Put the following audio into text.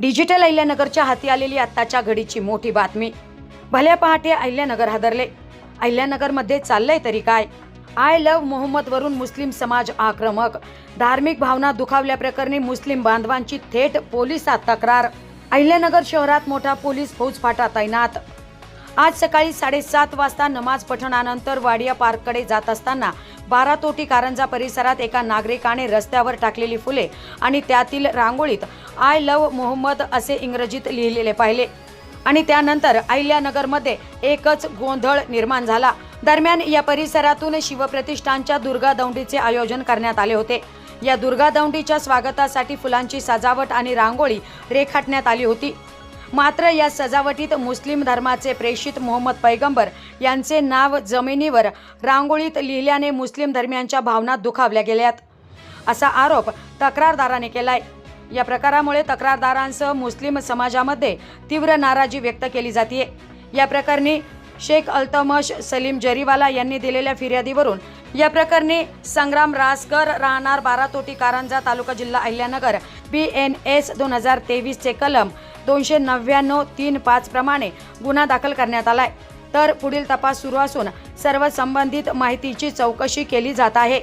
Digital अहिल्यानगरच्या हाती आलेली आत्ताच्या घडीची मोठी बातमी. भल्या पहाटे अहिल्यानगर हादरले. अहिल्यानगरमध्ये चाललंय तरी काय? आय लव्ह मोहम्मद वरून मुस्लिम समाज आक्रमक. धार्मिक भावना दुखावल्याप्रकरणी मुस्लिम बांधवांची थेट पोलिसात तक्रार. अहिल्यानगर शहरात मोठा पोलीस फौजफाटा तैनात. आज सकाळी साडेसात वाजता नमाज पठणानंतर वाडिया पार्ककडे जात असताना बारातोटी कारंजा परिसरात एका नागरिकाने रस्त्यावर टाकलेली फुले आणि त्यातील रांगोळीत आय लव्ह मोहम्मद असे इंग्रजीत लिहिलेले पाहिले. आणि त्यानंतर अहिल्यानगरमध्ये एकच गोंधळ निर्माण झाला. दरम्यान या परिसरातून शिवप्रतिष्ठानच्या दुर्गा दौंडीचे आयोजन करण्यात आले होते. या दुर्गा दौंडीच्या स्वागतासाठी फुलांची सजावट आणि रांगोळी रेखाटण्यात आली होती. मात्र या सजावटीत मुस्लिम धर्माचे प्रेषित मोहम्मद पैगंबर यांचे नाव जमिनीवर रांगोळीत लिहिल्याने मुस्लिम धर्मियांच्या भावना दुखावल्या गेल्यात. असा आरोप तक्रारदाराने केलाय. या प्रकारामुळे तक्रारदारांसह मुस्लिम समाजामध्ये तीव्र नाराजी व्यक्त केली जाते या प्रकरणी शेख अल्तमश सलीम जरीवाला यांनी दिलेल्या फिर्यादीवरून या प्रकरणी संग्राम रासकर राहणार बारातोटी कारंजा तालुका जिल्हा अहिल्यानगर बी एन एस दोन हजार तेवीसचे कलम दोनशे नव्याण्णव तीन पाच प्रमाणे गुन्हा दाखल करण्यात आलाय. तर पुढील तपास सुरू असून सर्व संबंधित माहितीची चौकशी केली जात आहे.